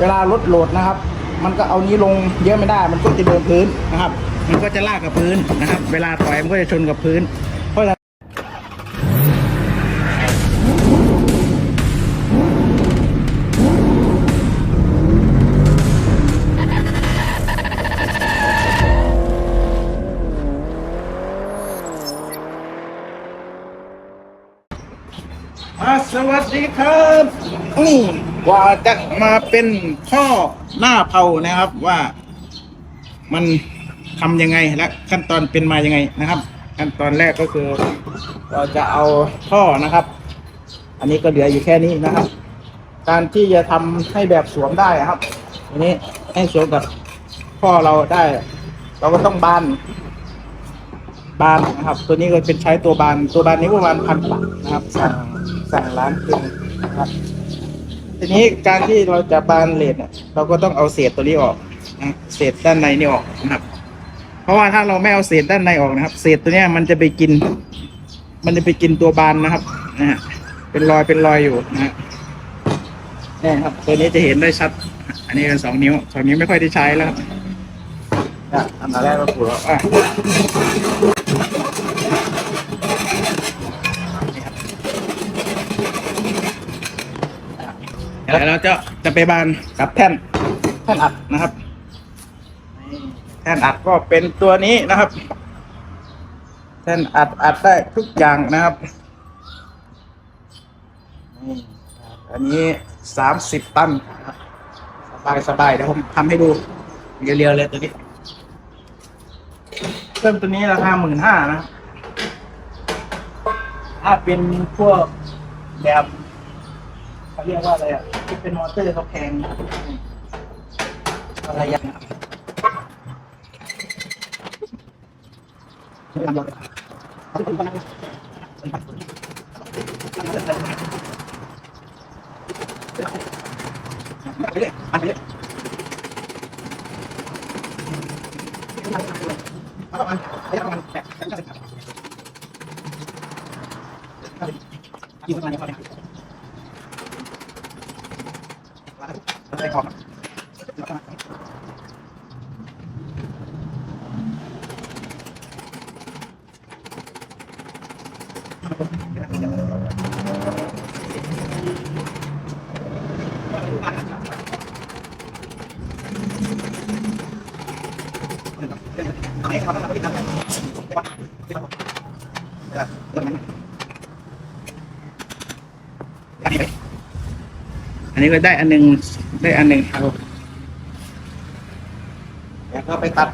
เวลารถโหลดนะครับ มันก็เอานี้ลงเยอะไม่ได้ มันก็จะโดนพื้นนะครับ มันก็จะลากกับพื้นนะครับ เวลาถอยมันก็จะชนกับพื้น เพราะฉะนั้นสวัสดีครับอืม กว่าจะมาเป็นข้อหน้าเผานะครับว่ามันทำยังไงและขั้นตอนเป็นมายังไงนะครับ ขั้นตอนแรกก็คือ เราจะเอาท่อนะครับ อันนี้ก็เหลืออยู่แค่นี้นะครับ การที่จะทำให้แบบสวมได้ครับอันนี้ให้สวมกับท่อเราได้ เราก็ต้องบานบานนะครับ ตัวนี้ก็เป็นใช้ตัวบานตัวบานนี้ประมาณพันบาทนะครับสั่งสั่งร้านคืนนะครับ ทีนี้การที่เราจะบานเลนเนี่ยเราก็ต้องเอาเศษตัวนี้ออกนะเศษด้านในนี่ออกนะครับ เพราะว่าถ้าเราไม่เอาเศษด้านในออกนะครับ เศษตัวเนี้ยมันจะไปกิน มันจะไปกินตัวบานนะครับนะฮะเป็นรอยเป็นรอยอยู่นะฮะนี่ครับ ตัวนี้จะเห็นได้ชัด อันนี้เป็นสองนิ้วสองนิ้วไม่ค่อยได้ใช้แล้วครับอะอันดับแรกเราปลูกแล้วอ่ ดี๋ยวเราจะจะไปบานกับแท่นแท่นอัดนะครับ แท่นอัดก็เป็นตัวนี้นะครับ แท่นอัดอัดได้ทุกอย่างนะครับนี่อันนี้สามสิบตันนะครับสบายสบายเดี๋ยวผมทำให้ดูเรียวๆเลยตัวนี้เริ่มตัวนี้ราคาหมื่นห้านะครับถ้าเป็นพวกแบบเขาเรียกว่าอะไรอะ ที่เป็นมอเตอร์เขาแพงอะไรอย่างเงี้ยอยู่ประมาณนี้พอเนี่ย ใส่ของอันนี้ก็ได้อันหนึง ได้อันหนึ่งครับแล้วก็ไปตัด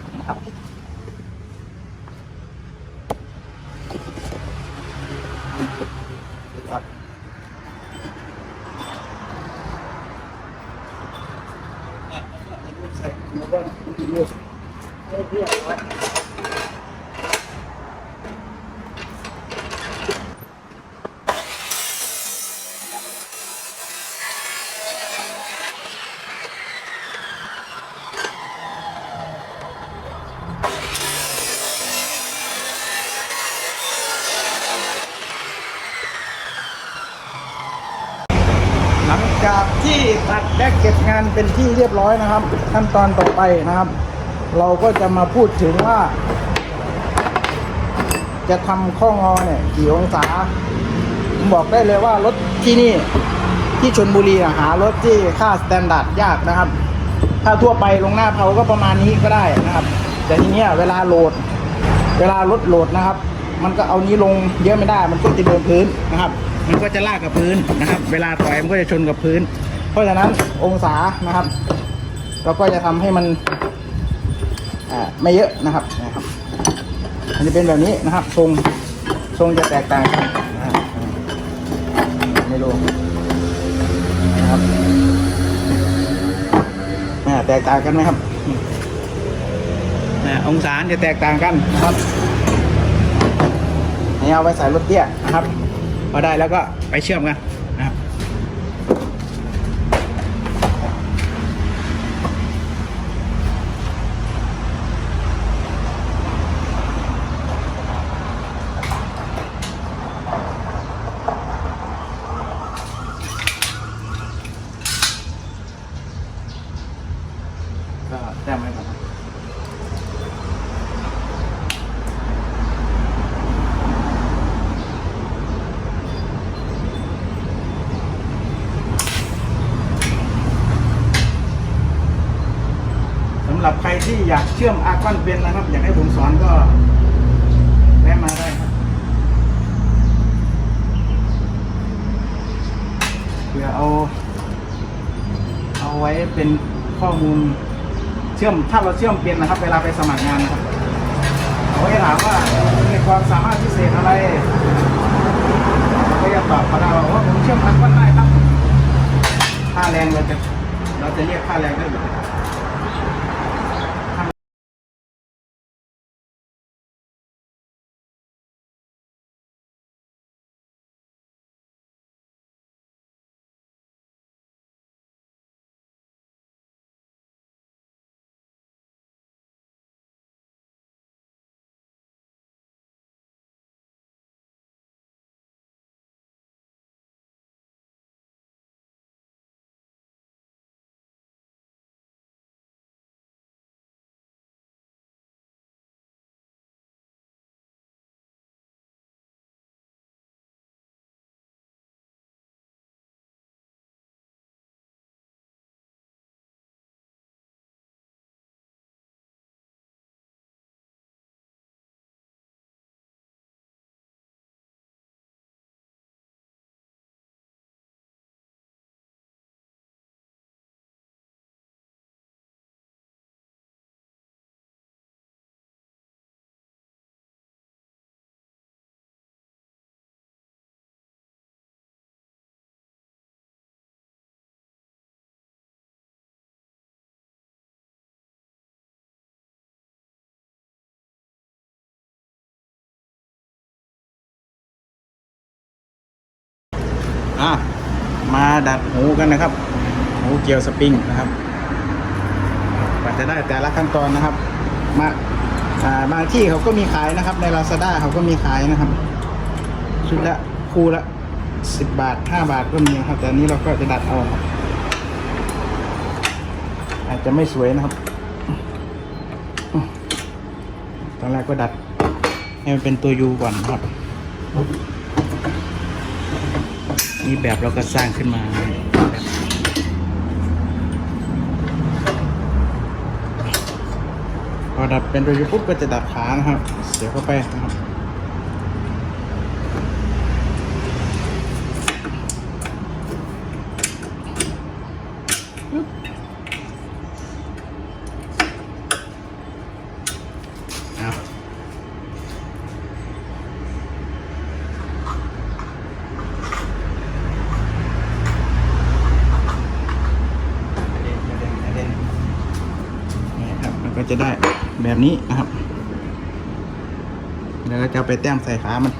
จากที่ตัดและเก็บงานเป็นที่เรียบร้อยนะครับ ขั้นตอนต่อไปนะครับ เราก็จะมาพูดถึงว่า จะทำข้องอเนี่ยกี่องศาผมบอกได้เลยว่ารถที่นี่ที่ชนบุรีอะหารถที่ค่าสแตนดาร์ดยากนะครับ ถ้าทั่วไปลงหน้าเผาก็ประมาณนี้ก็ได้นะครับ แต่ทีเนี้ยเวลาโหลด เวลารถโหลดนะครับ มันก็เอานี้ลงเยอะไม่ได้ มันก็จะโดนพื้นนะครับ มันก็จะลากกับพื้นนะครับ เวลาถอยมันก็จะชนกับพื้น เพราะฉะนั้นองศานะครับ เราก็จะทำให้มันอ่าไม่เยอะนะครับนะครับอันนี้เป็นแบบนี้นะครับ ทรงทรงจะแตกต่างกันะครับไม่รู้นะครับอ่าแตกต่างกันไหมครับอ่าองศาจะแตกต่างกันนะครับนี่เอาไว้ใส่รถเตี้ยนะครับ พอได้แล้วก็ไปเชื่อมกันนะครับน ก็แต้มไว้ก่อนครับสำหรับใคร ที่อยากเชื่อมอาร์กอนเป็นนะครับ อยากให้ผมสอนก็แวะมาได้ครับเพื่อเอา เอาไว้เป็นข้อมูลเชื่อมถ้าเราเชื่อมเป็นนะครับ เวลาไปสมัครงานนะครับเอาไว้ถามว่ามีความสามารถพิเศษอะไรก็จะตอบเขาได้ว่าผมเชื่อมพันก็ได้ครับค่าแรงเราจะเราจะเรียกค่าแรงได้หรือ อะมาดัดหูกันนะครับหูเกี่ยวสปริงนะครับกว่าจะได้แต่ละขั้นตอนนะครับมาอาบางที่เขาก็มีขายนะครับ ใน Lazada เขาก็มีขายนะครับ ชุดละคู่ละสิบบาทห้าบาทก็มีครับ แต่นี้เราก็จะดัดเอาครับ อาจจะไม่สวยนะครับ ตอนแรกก็ดัดให้มันเป็นตัวยูก่อนนะครับ นี่แบบเราก็สร้างขึ้นมาพอดับเป็นโดยปุ๊บก็จะดับขานะครับ เสียบเข้าไปนะครับ เอานี่ครับมัน ก็จะได้แบบนี้นะครับ แล้วก็จะไปแต้มใส่ขามัน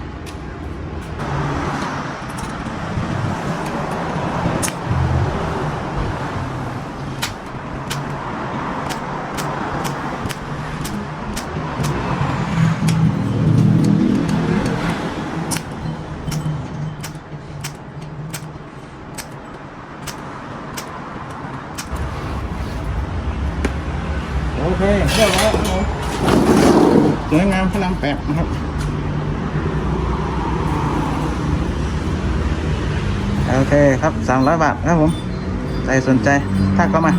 โอเคเรียบร้อยครับผม สวยงามแปดนะครับโอเคครับสามร้อยบาทครับผมใครสนใจทักเข้ามา